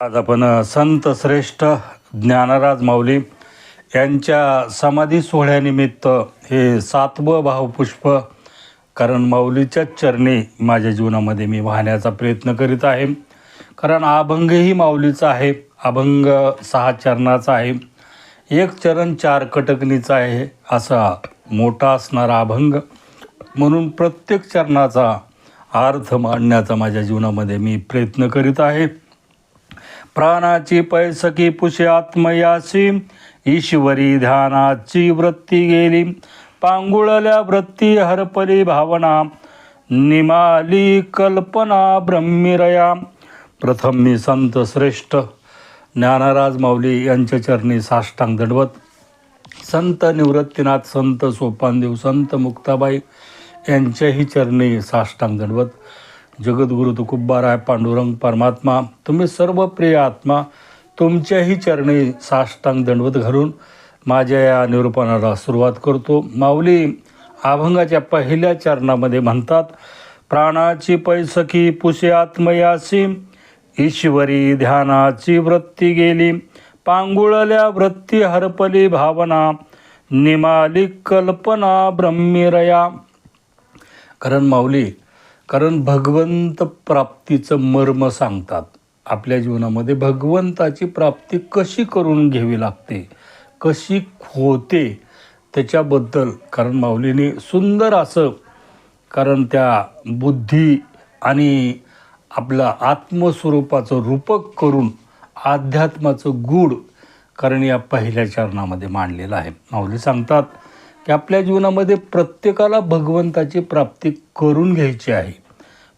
आज आपण संत श्रेष्ठ ज्ञानराज माऊली यांच्या समाधी सोहळ्यानिमित्त हे सातवं भावपुष्प कारण माऊलीच्याच चरणी माझ्या जीवनामध्ये मी वाहण्याचा प्रयत्न करीत आहे. कारण अभंगही माऊलीचा आहे अभंग सहा चरणाचा आहे एक चरण चार कटकणीचा आहे असा मोठा असणारा अभंग. म्हणून प्रत्येक चरणाचा अर्थ मांडण्याचा माझ्या जीवनामध्ये मी प्रयत्न करीत आहे. प्राणाची पैसकी पुषे आत्मयासी. ईश्वरी ध्यानाची वृत्ती गेली. पांगुळल्या वृत्ती हरपली भावना. निमाली कल्पना ब्रह्मिरया. प्रथम मी संत श्रेष्ठ ज्ञानराज माऊली यांच्या चरणी साष्टांग दंडवत. संत निवृत्तीनाथ संत सोपानदेव संत मुक्ताबाई यांच्याही चरणी साष्टांग दंडवत. जगद्गुरु तुकुब्बाराय पांडुरंग परमात्मा तुम्ही सर्व प्रिय आत्मा तुमच्याही चरणी साष्टांग दंडवत घालून माझ्या या निरूपणाला सुरुवात करतो. माऊली अभंगाच्या पहिल्या चरणामध्ये म्हणतात प्राणाची पैसकी पुषे आत्मयासी ईश्वरी ध्यानाची वृत्ती गेली. पांगुळल्या वृत्ती हरपली भावना निमाली कल्पना ब्रह्मिरया. कारण माऊली कारण भगवंत प्राप्तीचं मर्म सांगतात. आपल्या जीवनामध्ये भगवंताची प्राप्ती कशी करून घ्यावी लागते? कशी होते? त्याच्याबद्दल कारण माऊलीने सुंदर असं कारण त्या बुद्धी आणि आपलं आत्मस्वरूपाचं रूपक करून अध्यात्माचं गूढ कारण या पहिल्या चरणामध्ये मांडलेलं आहे. माऊली सांगतात की आपल्या जीवनामध्ये प्रत्येकाला भगवंताची प्राप्ती करून घ्यायची आहे.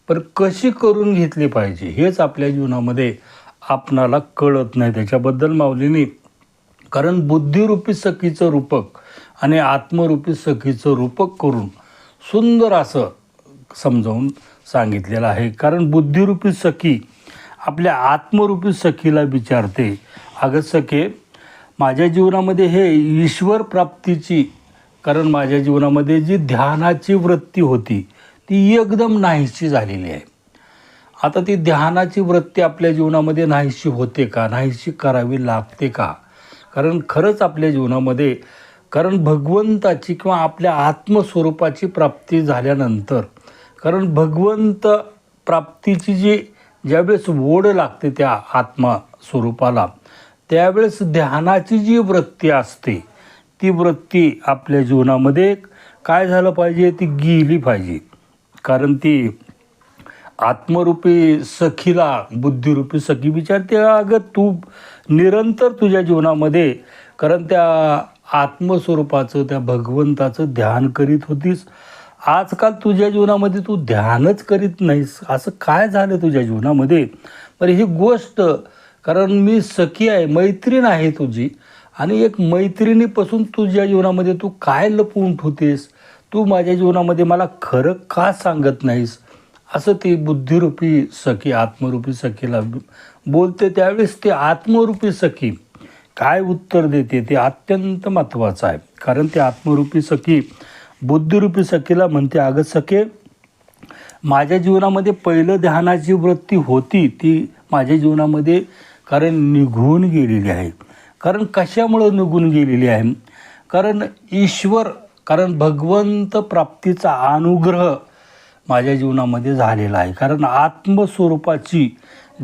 पण कशी करून घेतली पाहिजे हेच आपल्या जीवनामध्ये आपणाला कळत नाही. त्याच्याबद्दल माऊलीने कारण बुद्धिरूपी सखीचं रूपक आणि आत्मरूपी सखीचं रूपक करून सुंदर असं समजावून सांगितलेलं आहे. कारण बुद्धिरूपी सखी आपल्या आत्मरूपी सखीला विचारते. अगं सखे माझ्या जीवनामध्ये हे ईश्वर प्राप्तीची कारण माझ्या जीवनामध्ये जी ध्यानाची वृत्ती होती ती एकदम नाहीशी झालेली आहे. आता ती ध्यानाची वृत्ती आपल्या जीवनामध्ये नाहीशी होते का? नाहीशी करावी लागते का? कारण खरंच आपल्या जीवनामध्ये कारण भगवंताची किंवा आपल्या आत्मस्वरूपाची प्राप्ती झाल्यानंतर कारण भगवंत प्राप्तीची जी ज्यावेळेस ओढ लागते त्या आत्मा स्वरूपाला त्यावेळेस ध्यानाची जी वृत्ती असते ती वृत्ती आपल्या जीवनामध्ये काय झालं पाहिजे? ती गेली पाहिजे. कारण ती आत्मरूपी सखीला बुद्धिरूपी सखी विचारते अगं तू निरंतर तुझ्या जीवनामध्ये कारण त्या आत्मस्वरूपाचं त्या भगवंताचं ध्यान करीत होतीस. आजकाल तुझ्या जीवनामध्ये तू ध्यानच करीत नाहीस. असं काय झालं तुझ्या जीवनामध्ये? तर ही गोष्ट कारण मी सखी आहे मैत्रीण आहे तुझी. आणि एक मैत्रिणीपासून तुझ्या जीवनामध्ये तू काय लपवून ठेवतेस? तू माझ्या जीवनामध्ये मला खरं का सांगत नाहीस? असं ती बुद्धिरूपी सखी आत्मरूपी सखीला बोलते. त्यावेळेस ती आत्मरूपी सखी काय उत्तर देते? ते अत्यंत महत्त्वाचं आहे. कारण ते आत्मरूपी सखी बुद्धिरूपी सखीला म्हणते अगं सखे माझ्या जीवनामध्ये पहिलं ध्यानाची वृत्ती होती. ती माझ्या जीवनामध्ये कारण निघून गेलेली आहे. कारण कशामुळं निघून गेलेली आहे? कारण ईश्वर कारण भगवंत प्राप्तीचा अनुग्रह माझ्या जीवनामध्ये झालेला आहे. कारण आत्मस्वरूपाची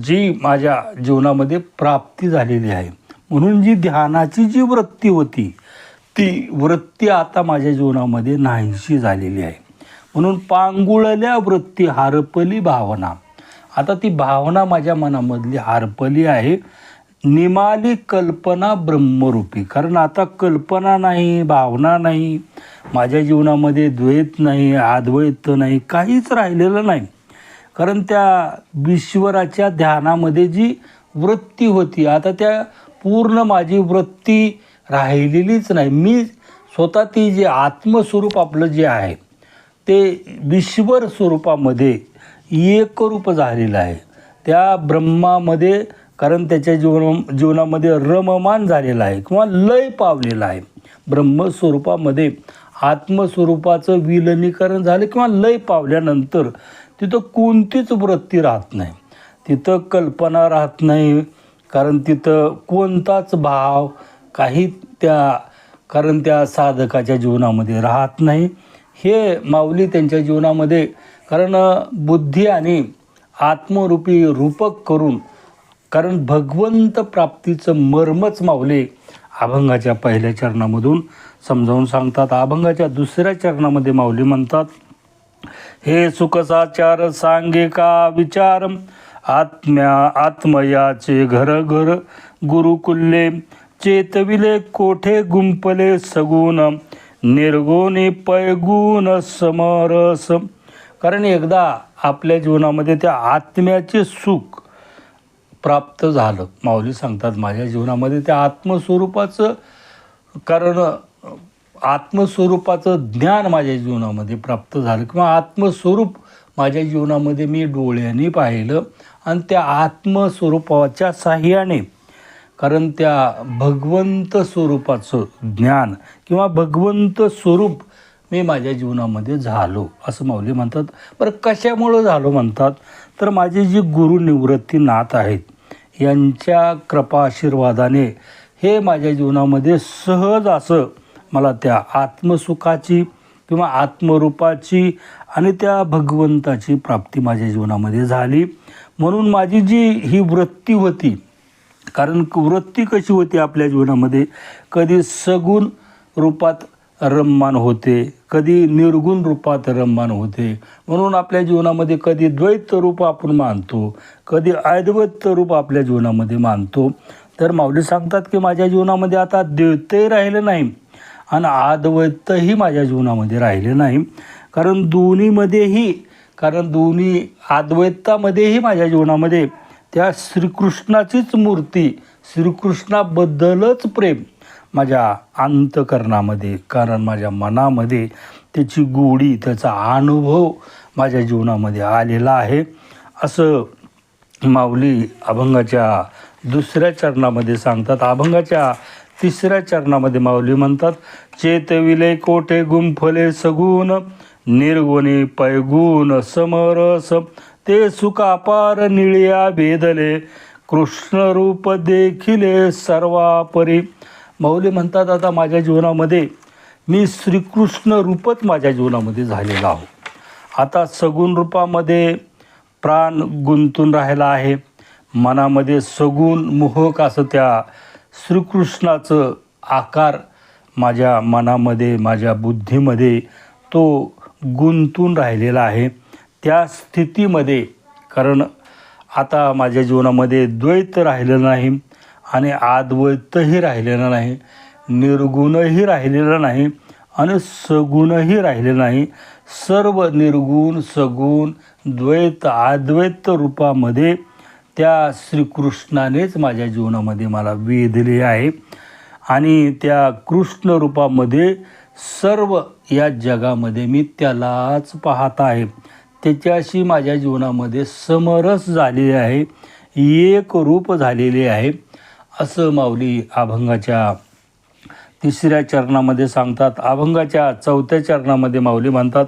जी माझ्या जीवनामध्ये प्राप्ती झालेली आहे. म्हणून जी ध्यानाची जी वृत्ती होती ती वृत्ती आता माझ्या जीवनामध्ये नाहीशी झालेली आहे. म्हणून पांगुळल्या वृत्ती हारपली भावना. आता ती भावना माझ्या मनामधली हारपली आहे. निमाली कल्पना ब्रह्मरूपी. कारण आता कल्पना नाही भावना नाही माझ्या जीवनामध्ये द्वैत नाही अद्वैत नाही काहीच राहिलेलं नाही. कारण त्या ईश्वराच्या ध्यानामध्ये जी वृत्ती होती आता त्या पूर्ण माझी वृत्ती राहिलेलीच नाही. मी स्वतः ती जे आत्मस्वरूप आपलं जे आहे ते ईश्वर स्वरूपामध्ये एकरूप झालेलं आहे. त्या ब्रह्मामध्ये कारण त्याच्या जीवन जीवनामध्ये रममान झालेला आहे किंवा लय पावलेला आहे. ब्रह्मस्वरूपामध्ये आत्मस्वरूपाचं विलनीकरण झालं किंवा लय पावल्यानंतर तिथं कोणतीच वृत्ती राहत नाही. तिथं कल्पना राहत नाही. कारण तिथं कोणताच भाव काही त्या कारण त्या साधकाच्या जीवनामध्ये राहत नाही. हे माऊली त्यांच्या जीवनामध्ये कारण बुद्धी आणि आत्मरूपी रूपक करून कारण भगवंत प्राप्तीचं मर्मच मावले अभंगाच्या पहिल्या चरणामधून समजावून सांगतात. अभंगाच्या दुसऱ्या चरणामध्ये माऊली म्हणतात हे सुखसाचार सांगे का विचार? आत्म्या आत्मयाचे घर घर गुरुकुल्ले चेतविले कोठे गुंपले सगुण? निर्गुणे पैगुण समरस. कारण एकदा आपल्या जीवनामध्ये त्या आत्म्याचे सुख प्राप्त झालं. माऊली सांगतात माझ्या जीवनामध्ये त्या आत्मस्वरूपाचं कारण आत्मस्वरूपाचं ज्ञान माझ्या जीवनामध्ये प्राप्त झालं किंवा आत्मस्वरूप माझ्या जीवनामध्ये मी डोळ्यांनी पाहिलं आणि त्या आत्मस्वरूपाच्या साह्याने कारण त्या भगवंत स्वरूपाचं ज्ञान किंवा भगवंत स्वरूप मी माझ्या जीवनामध्ये झालो. असं माऊली म्हणतात. बरं कशामुळं झालो म्हणतात? तर माझे जे गुरु निवृत्ती नाथ आहेत यांच्या कृपा आशीर्वादाने हे माझ्या जीवनामध्ये सहज असं मला त्या आत्मसुखाची किंवा आत्मरूपाची आणि त्या भगवंताची प्राप्ती माझ्या जीवनामध्ये झाली. म्हणून माझी जी ही वृत्ती होती कारण वृत्ती कशी होती आपल्या जीवनामध्ये? कधी सगुण रूपात रममान होते कधी निर्गुण रूपात रममान होते. म्हणून आपल्या जीवनामध्ये कधी द्वैत रूप आपण मानतो कधी अद्वैत रूप आपल्या जीवनामध्ये मानतो. तर माऊली सांगतात की माझ्या जीवनामध्ये आता द्वैतही राहिलं नाही आणि अद्वैतही माझ्या जीवनामध्ये राहिले नाही. कारण दोन्हीमध्येही कारण दोन्ही अद्वैतामध्येही माझ्या जीवनामध्ये त्या श्रीकृष्णाचीच मूर्ती श्रीकृष्णाबद्दलच प्रेम माझ्या अंतकरणामध्ये कारण माझ्या मनामध्ये त्याची गोडी त्याचा अनुभव माझ्या जीवनामध्ये आलेला आहे. असं माऊली अभंगाच्या दुसऱ्या चरणामध्ये सांगतात. अभंगाच्या तिसऱ्या चरणामध्ये माऊली म्हणतात चेतविले कोठे गुंफले सगुण निर्गुणी पैगुण समरस ते सुखापार निळ्या भेदले कृष्णरूप देखिले सर्वापरी. माऊली म्हणतात आता माझ्या जीवनामध्ये मी श्रीकृष्ण रूपच माझ्या जीवनामध्ये झालेला आहो. आता सगुण रूपामध्ये प्राण गुंतून राहिला आहे. मनामध्ये सगुण मोहक असं त्या श्रीकृष्णाचं आकार माझ्या मनामध्ये माझ्या बुद्धीमध्ये तो गुंतून राहिलेला आहे. त्या स्थितीमध्ये कारण आता माझ्या जीवनामध्ये द्वैत राहिलं नाही. आणि अद्वैतही राहिलेलं नाही निर्गुणही राहिलेलं नाही आणि सगुणही राहिलेलं नाही. सर्व निर्गुण सगुण द्वैत अद्वैत रूपामध्ये त्या श्रीकृष्णानेच माझ्या जीवनामध्ये मला वेधले आहे. आणि त्या कृष्ण रूपामध्ये सर्व या जगामध्ये मी त्यालाच पाहत आहे. त्याच्याशी माझ्या जीवनामध्ये समरस झालेले आहे. एक रूप झालेले आहे. असं माऊली अभंगाच्या तिसऱ्या चरणामध्ये सांगतात. अभंगाच्या चौथ्या चरणामध्ये माऊली म्हणतात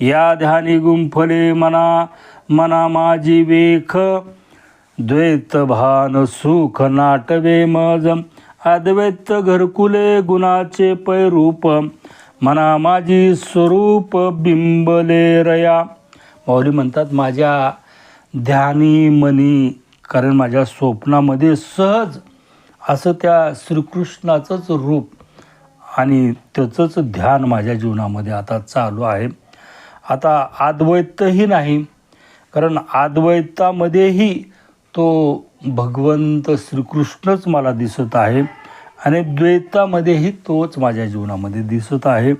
या ध्यानी गुंफले मना मना माझी वेख द्वैत भान सुख नाटवे मज अद्वैत घरकुले गुणाचे पैरूप मना माझी स्वरूप बिंबले रया. माऊली म्हणतात माझ्या ध्यानी मनी कारण माझ्या स्वप्नामध्ये सहज असं त्या श्रीकृष्णाचंच रूप आणि त्याचंच ध्यान माझ्या जीवनामध्ये आता चालू आहे. आता अद्वैतही नाही कारण अद्वैतामध्येही तो भगवंत श्रीकृष्णच मला दिसत आहे आणि द्वैतामध्येही तोच माझ्या जीवनामध्ये दिसत आहे.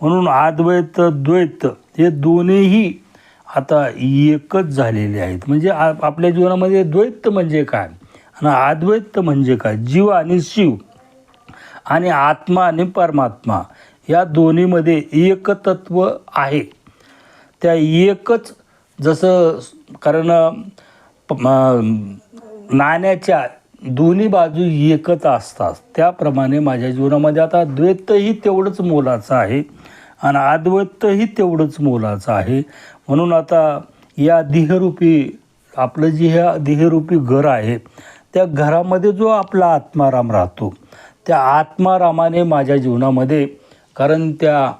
म्हणून अद्वैत द्वैत हे दोन्हीही आता एकच झालेले आहेत. म्हणजे आ आपल्या जीवनामध्ये द्वैत म्हणजे काय? आणि अद्वैत म्हणजे काय? जीव आणि शिव आणि आत्मा आणि परमात्मा या दोन्हीमध्ये एकतत्व आहे. त्या एकच जसं कारण प- नाण्याच्या दोन्ही बाजू एकच असतात. त्याप्रमाणे माझ्या जीवनामध्ये आता द्वैतही तेवढंच मोलाचं आहे आणि अद्वैतही तेवढंच मोलाचं आहे. म्हणून आता या देहरूपी आपलं जे ह्या देहरूपी घर आहे त्या घरामध्ये जो आपला आत्माराम राहतो त्या आत्मारामाने माझ्या जीवनामध्ये कारण त्या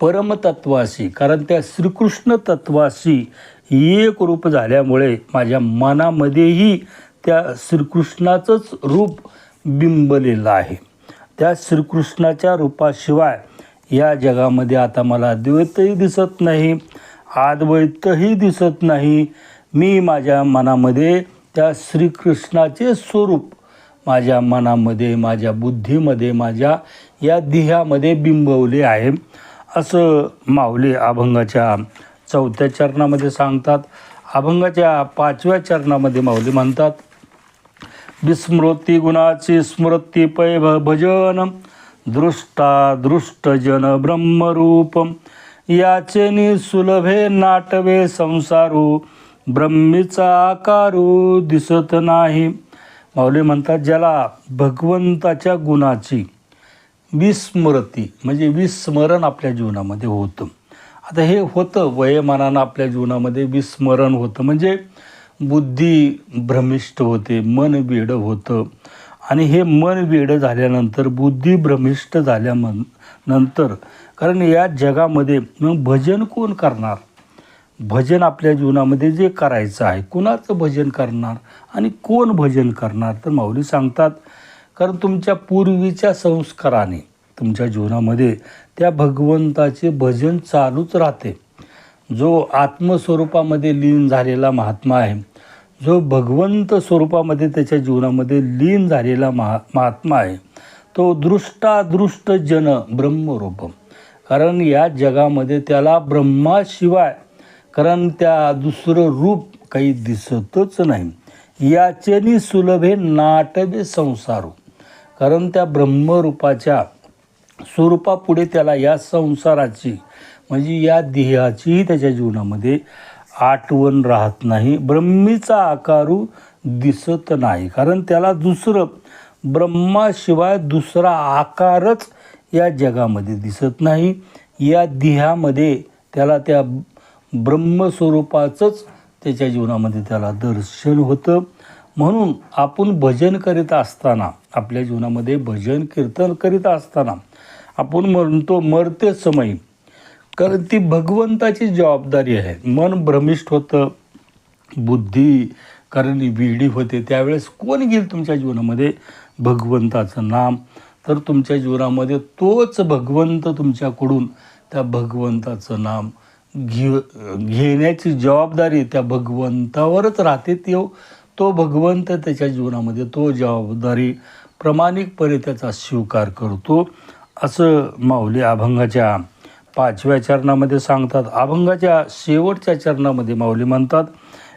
परमतत्वाशी कारण त्या श्रीकृष्ण तत्वाशी एक रूप झाल्यामुळे माझ्या मनामध्येही त्या श्रीकृष्णाचंच रूप बिंबलेलं आहे. त्या श्रीकृष्णाच्या रूपाशिवाय या जगामध्ये आता मला द्वैतही दिसत नाही अद्वैतही दिसत नाही. मी माझ्या मनामध्ये त्या श्रीकृष्णाचे स्वरूप माझ्या मनामध्ये माझ्या बुद्धीमध्ये माझ्या या देहामध्ये बिंबवले आहे. असं माऊली अभंगाच्या चौथ्या चरणामध्ये सांगतात. अभंगाच्या पाचव्या चरणामध्ये माऊली म्हणतात विस्मृती गुणाची स्मृती पै भजन दृष्टा दृष्टजन ब्रह्मरूप. याचे नि सुलभे नाटवे संसारू ब्रह्मीचा आकारू दिसत नाही. माऊली म्हणतात ज्याला भगवंताच्या गुणाची विस्मृती म्हणजे विस्मरण आपल्या जीवनामध्ये होतं. आता हे होतं वयमानानं आपल्या जीवनामध्ये विस्मरण होतं. म्हणजे बुद्धी भ्रमिष्ट होते मन वेडं होतं. आणि हे मन वेडं झाल्यानंतर बुद्धी भ्रमिष्ट झाल्यामन नंतर कारण या जगामध्ये मग भजन कोण करणार? भजन आपल्या जीवनामध्ये जे करायचं आहे कुणाचं भजन करणार आणि कोण भजन करणार तर माऊली सांगतात कारण तुमच्या पूर्वीच्या संस्काराने तुमच्या जीवनामध्ये त्या भगवंताचे भजन चालूच राहते. जो आत्मस्वरूपामध्ये लीन झालेला महात्मा आहे जो भगवंत स्वरूपामध्ये त्याच्या जीवनामध्ये लीन झालेला महा महात्मा आहे तो दृष्टादृष्ट जन ब्रह्मरूप. कारण या जगामध्ये त्याला ब्रह्माशिवाय कारण त्या दुसरं रूप काही दिसतच नाही. याचेनी सुलभे नाटवे संसारू. कारण त्या ब्रह्मरूपाच्या स्वरूपापुढे त्याला या संसाराची म्हणजे या देहाचीही त्याच्या जीवनामध्ये आठवण राहत नाही. ब्रह्मीचा आकारू दिसत नाही. कारण त्याला दुसरं ब्रह्माशिवाय दुसरा आकारच या जगामध्ये दिसत नाही. या देहामध्ये त्याला त्या ब्रह्मस्वरूपाचंच त्याच्या जीवनामध्ये त्याला दर्शन होतं. म्हणून आपण भजन करीत असताना आपल्या जीवनामध्ये भजन कीर्तन करीत असताना आपण म्हणतो मरते समय कारण ती भगवंताची जबाबदारी आहे. मन भ्रमिष्ट होतं बुद्धी कारण विडी होते. त्यावेळेस कोण घेईल तुमच्या जीवनामध्ये? भगवंताचं नाम. तर तुमच्या जीवनामध्ये तोच भगवंत तुमच्याकडून त्या भगवंताचं नाम घे घेण्याची जबाबदारी त्या भगवंतावरच राहते. तो तो भगवंत त्याच्या जीवनामध्ये तो जबाबदारी प्रामाणिकपणे त्याचा स्वीकार करतो. असं माऊली अभंगाच्या पाचव्या चरणामध्ये सांगतात. अभंगाच्या शेवटच्या चरणामध्ये माऊली म्हणतात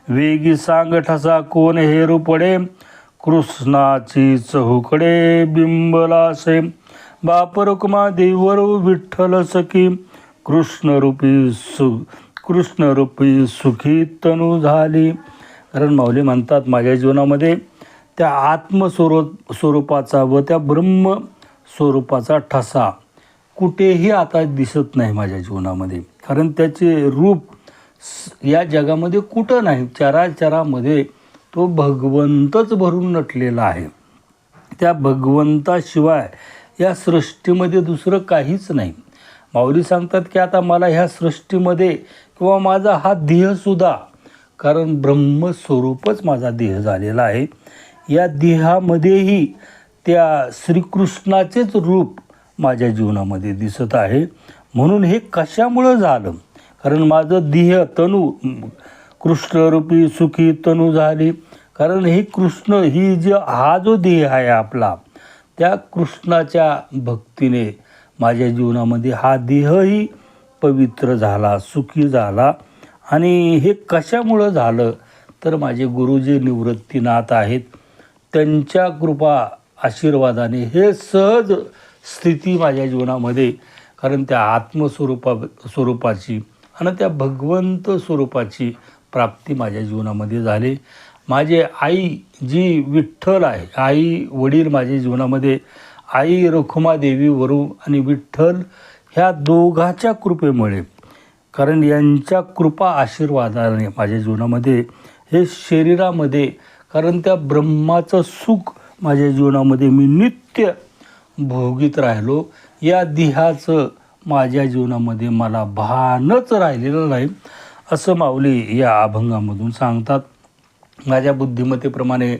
वेगी सांग ठसा कोण हेरू पडे? कृष्णाची चहुकडे बिंबलासे. बाप रुक्मा देवर विठ्ठल सखी. कृष्णरूपी सु कृष्णरूपी सुखी तनु झाली. कारण माऊली म्हणतात माझ्या जीवनामध्ये त्या आत्मस्वरूप स्वरूपाचा व त्या ब्रह्म स्वरूपाचा ठसा कुठेही आता दिसत नाही माझ्या जीवनामध्ये. कारण त्याचे रूप स- या जगामध्ये कुठं नाही चराचरामध्ये तो भगवंतच भरून नटलेला आहे. त्या भगवंताशिवाय या सृष्टीमध्ये दुसरं काहीच नाही. माऊली सांगतात की आता मला ह्या सृष्टीमध्ये किंवा माझा हा देहसुद्धा कारण ब्रह्मस्वरूपच माझा देह झालेला आहे या देहामध्येही त्या श्रीकृष्णाचेच रूप माझ्या जीवनामध्ये दिसत आहे. म्हणून हे कशामुळं झालं? कारण माझं देह तनू कृष्णरूपी सुखी तनू झाली. कारण हे कृष्ण ही जे हा जो देह आहे आपला त्या कृष्णाच्या भक्तीने माझ्या जीवनामध्ये हा देहही पवित्र झाला सुखी झाला. आणि हे कशामुळं झालं? तर माझे गुरुजी निवृत्तीनाथ आहेत. त्यांच्या कृपा आशीर्वादाने हे सहज स्थिती माझ्या जीवनामध्ये कारण त्या आत्मस्वरूपा स्वरूपाची आणि त्या भगवंत स्वरूपाची प्राप्ती माझ्या जीवनामध्ये झाली. माझे आई जी विठ्ठल आहे आई वडील माझ्या जीवनामध्ये आई रखुमादेवी वरू आणि विठ्ठल ह्या दोघाच्या कृपेमुळे. कारण यांच्या कृपा आशीर्वादाने माझ्या जीवनामध्ये हे शरीरामध्ये कारण त्या ब्रह्माचं सुख माझ्या जीवनामध्ये मी नित्य भोगीत राहिलो. या देहाचं माझ्या जीवनामध्ये मला भानच राहिलेलं नाही असं माऊली या अभंगामधून सांगतात. माझ्या बुद्धिमत्तेप्रमाणे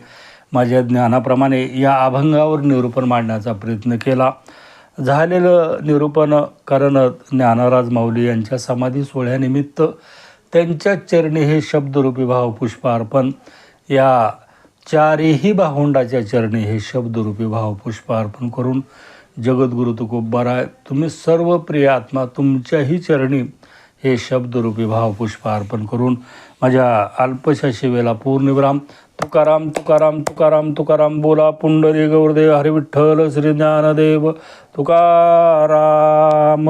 माझ्या ज्ञानाप्रमाणे या अभंगावर निरूपण मांडण्याचा प्रयत्न केला. झालेलं निरूपण कारण ज्ञानराज माऊली यांच्या समाधी सोहळ्यानिमित्त त्यांच्या चरणी हे शब्दरूपी भावपुष्प अर्पण या चारही भावंडाच्या चरणी हे शब्दरूपी भावपुष्प अर्पण करून जगद्गुरु तुकोबारा तुम्ही सर्व प्रिय आत्मा तुमच्याही चरणी हे शब्दरूपी भावपुष्प अर्पण करून माझ्या अल्पशा शिवेला पूर्णविराम तुकाराम तुकाराम तुकाराम तुकाराम बोला पुंडरी गौरदेव हरिविठ्ठल श्री ज्ञानदेव तुकाराम.